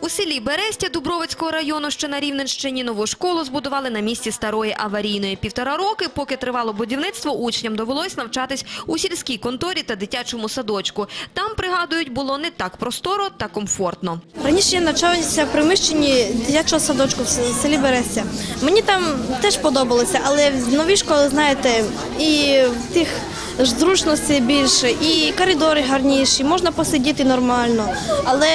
У селі Берестя Дубровицького району, що на Рівненщині, нову школу збудували на місці старої аварійної. Півтора роки, поки тривало будівництво, учням довелось навчатись у сільській конторі та дитячому садочку. Там, пригадують, було не так просторо та комфортно. Раніше я навчалася в приміщенні дитячого садочку в селі Берестя. Мені там теж подобалося, але в новій школі, знаєте, і в тих ж зручностей більше, і коридори гарніші, можна посидіти нормально, але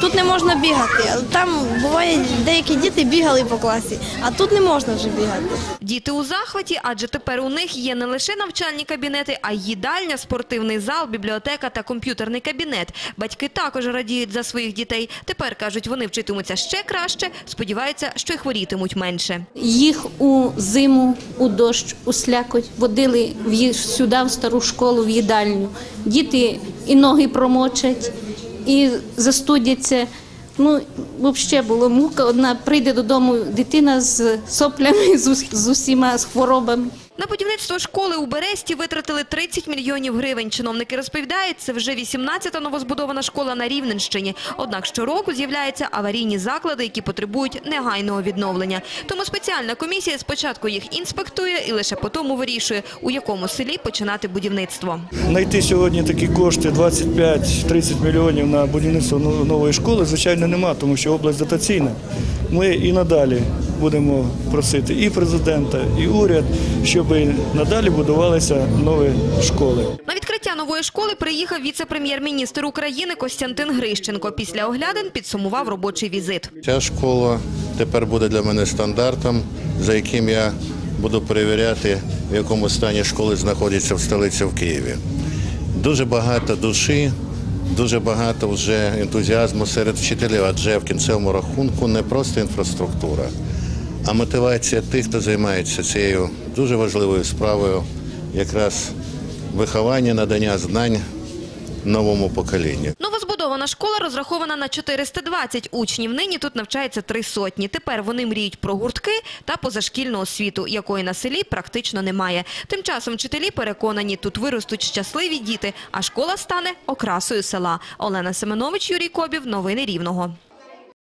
тут не можна бігати. Там буває, деякі діти бігали по класі, а тут не можна вже бігати. Діти у захваті, адже тепер у них є не лише навчальні кабінети, а й їдальня, спортивний зал, бібліотека та комп'ютерний кабінет. Батьки також радіють за своїх дітей. Тепер, кажуть, вони вчитимуться ще краще, сподіваються, що й хворітимуть менше. Їх у зиму, у дощ, у слякоть водили в сюди, в стару школу, в їдальню. Діти і ноги промочать, і застудяться. Ну, взагалі було мука. Одна прийде додому дитина з соплями, з усіма з хворобами. На будівництво школи у Бересті витратили 30 мільйонів гривень. Чиновники розповідають, це вже 18-та новозбудована школа на Рівненщині. Однак щороку з'являються аварійні заклади, які потребують негайного відновлення. Тому спеціальна комісія спочатку їх інспектує і лише потім вирішує, у якому селі починати будівництво. Знайти сьогодні такі кошти 25-30 мільйонів на будівництво но- нової школи, звичайно, нема, тому що область дотаційна. Ми і надалі будемо просити і президента, і уряд, щоб надалі будувалися нові школи. На відкриття нової школи приїхав віце-прем'єр-міністр України Костянтин Грищенко. Після оглядин підсумував робочий візит. Ця школа тепер буде для мене стандартом, за яким я буду перевіряти, в якому стані школи знаходяться в столиці в Києві. Дуже багато душі, дуже багато вже ентузіазму серед вчителів, адже в кінцевому рахунку не просто інфраструктура, а мотивація тих, хто займається цією дуже важливою справою, якраз виховання, надання знань новому поколінню. Новозбудована школа розрахована на 420 учнів. Нині тут навчається три сотні. Тепер вони мріють про гуртки та позашкільну освіту, якої на селі практично немає. Тим часом вчителі переконані, тут виростуть щасливі діти, а школа стане окрасою села. Олена Семенович, Юрій Кобів. Новини Рівного.